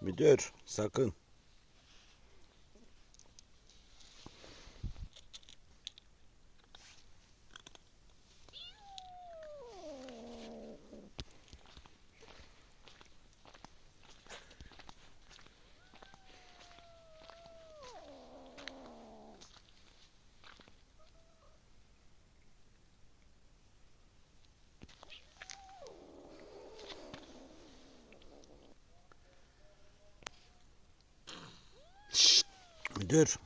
Müdür sakın. Müdür